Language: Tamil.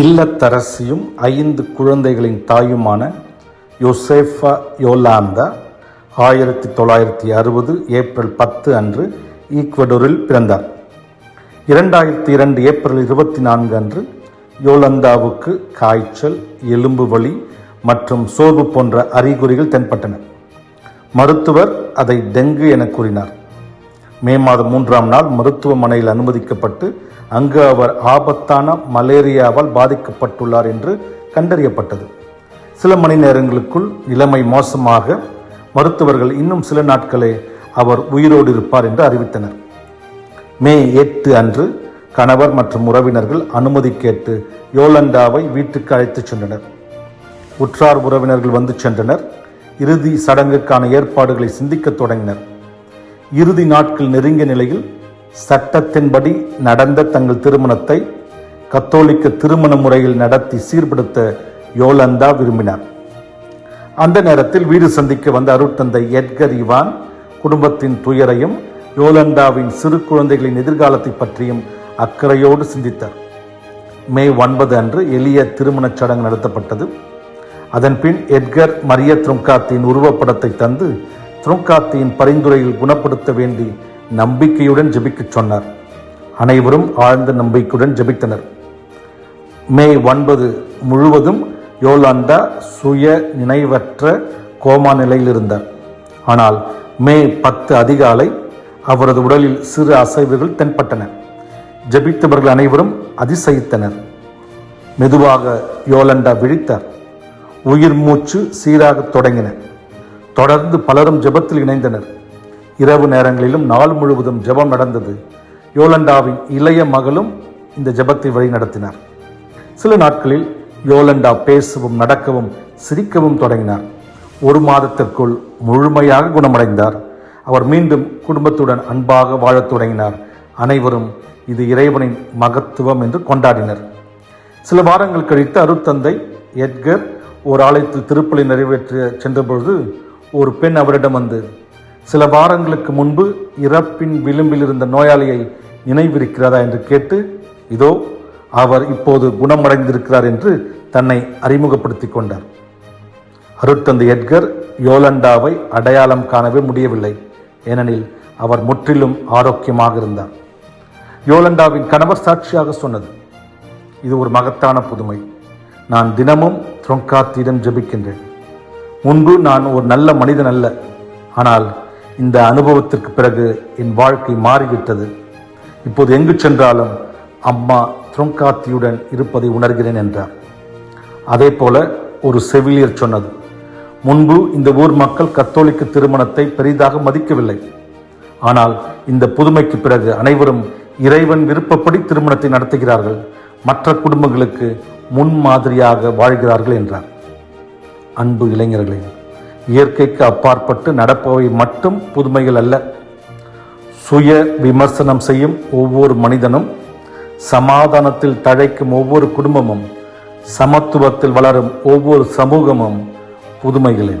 இல்லத்தரசியும் ஐந்து குழந்தைகளின் தாயுமான யோசேஃபா யோலாந்தா ஆயிரத்தி தொள்ளாயிரத்தி அறுபது ஏப்ரல் பத்து அன்று ஈக்வடோரில் பிறந்தார். இரண்டாயிரத்தி இரண்டு ஏப்ரல் இருபத்தி நான்கு அன்று யோலந்தாவுக்கு காய்ச்சல் எலும்பு வலி மற்றும் சோர்வு போன்ற அறிகுறிகள் தென்பட்டன. மருத்துவர் அதை டெங்கு என கூறினார். மே மாதம் மூன்றாம் நாள் மருத்துவமனையில் அனுமதிக்கப்பட்டு அங்கு அவர் ஆபத்தான மலேரியாவால் பாதிக்கப்பட்டுள்ளார் என்று கண்டறியப்பட்டது. சில மணி நேரங்களுக்குள் நிலைமை மோசமாக மருத்துவர்கள் இன்னும் சில நாட்களே அவர் உயிரோடு இருப்பார் என்று அறிவித்தனர். மே எட்டு அன்று கணவர் மற்றும் உறவினர்கள் அனுமதி கேட்டு யோலண்டாவை வீட்டுக்கு அழைத்துச் சென்றனர். உற்றார் உறவினர்கள் வந்து சென்றனர். இறுதி சடங்குக்கான ஏற்பாடுகளை சிந்திக்கத் தொடங்கினர். இறுதி நாட்கள் நெருங்கிய நிலையில் சட்டத்தின்படி நடந்த தங்கள் திருமணத்தை கத்தோலிக்க திருமண முறையில் நடத்தி சீர்படுத்த யோலந்தா விரும்பினார். அந்த நேரத்தில் வீடு சந்திக்க வந்த அருட்தந்தை எட்கர் இவான் குடும்பத்தின் துயரையும் யோலண்டாவின் சிறு குழந்தைகளின் எதிர்காலத்தை பற்றியும் அக்கறையோடு சிந்தித்தார். மே ஒன்பது அன்று எளிய திருமணச் சடங்கு நடத்தப்பட்டது. அதன்பின் எட்கர் மரிய த்ருங்காத்தின் உருவப்படத்தை தந்து த்ருங்காத்தியின் பரிந்துரையில் குணப்படுத்த வேண்டி நம்பிக்கையுடன் ஜெபிக்கச் சொன்னார். அனைவரும் ஆழ்ந்த நம்பிக்கையுடன் ஜெபித்தனர். மே ஒன்பது முழுவதும் யோலாண்டா சுய நினைவற்ற கோமா நிலையில் இருந்தார். ஆனால் மே பத்து அதிகாலை அவரது உடலில் சிறு அசைவுகள் தென்பட்டன. ஜெபித்தவர்கள் அனைவரும் அதிசயித்தனர். மெதுவாக யோலண்டா விழித்தார். உயிர் மூச்சு சீராகத் தொடங்கின. தொடர்ந்து பலரும் ஜெபத்தில் இணைந்தனர். இரவு நேரங்களிலும் நாள் முழுவதும் ஜெபம் நடந்தது. யோலண்டாவின் இளைய மகளும் இந்த ஜெபத்தை வழி நடத்தினார் சில நாட்களில் யோலண்டா பேசவும் நடக்கவும் சிரிக்கவும் தொடங்கினார். ஒரு மாதத்திற்குள் முழுமையாக குணமடைந்தார். அவர் மீண்டும் குடும்பத்துடன் அன்பாக வாழத் தொடங்கினார். அனைவரும் இது இறைவனின் மகத்துவம் என்று கொண்டாடினர். சில வாரங்கள் கழித்து அருத்தந்தை எட்கர் ஒரு ஆலயத்தில் திருப்பலி நிறைவேற்ற சென்றபொழுது ஒரு பெண் அவரிடம் வந்து சில வாரங்களுக்கு முன்பு இறப்பின் விளிம்பில் இருந்த நோயாளியை நினைவிருக்கிறதா? என்று கேட்டு இதோ அவர் இப்போது குணமடைந்திருக்கிறார் என்று தன்னை அறிமுகப்படுத்திக் கொண்டார். அருட்தந்தை எட்கர் யோலண்டாவை அடையாளம் காணவே முடியவில்லை. ஏனெனில் அவர் முற்றிலும் ஆரோக்கியமாக இருந்தார். யோலண்டாவின் கணவர் சாட்சியாக சொன்னது இது ஒரு மகத்தான புதுமை. நான் தினமும் த்ரொங்காத்தியிடம் ஜபிக்கின்றேன். முன்பு நான் ஒரு நல்ல மனிதன் அல்ல. ஆனால் இந்த அனுபவத்திற்கு பிறகு என் வாழ்க்கை மாறிவிட்டது. இப்போது எங்கு சென்றாலும் அம்மா துரங்காத்தியுடன் இருப்பதை உணர்கிறேன் என்றார். அதே போல ஒரு செவிலியர் சொன்னது முன்பு இந்த ஊர் மக்கள் கத்தோலிக்க திருமணத்தை பெரிதாக மதிக்கவில்லை. ஆனால் இந்த புதுமைக்கு பிறகு அனைவரும் இறைவன் விருப்பப்படி திருமணத்தை நடத்துகிறார்கள். மற்ற குடும்பங்களுக்கு முன்மாதிரியாக வாழ்கிறார்கள் என்றார். அன்பு இளைஞர்களே இயற்கைக்கு அப்பாற்பட்டு நடப்பவை மட்டும் புதுமைகள் அல்ல. சுய விமர்சனம் செய்யும் ஒவ்வொரு மனிதனும் சமாதானத்தில் தழைக்கும் ஒவ்வொரு குடும்பமும் சமத்துவத்தில் வளரும் ஒவ்வொரு சமூகமும் புதுமைகளே.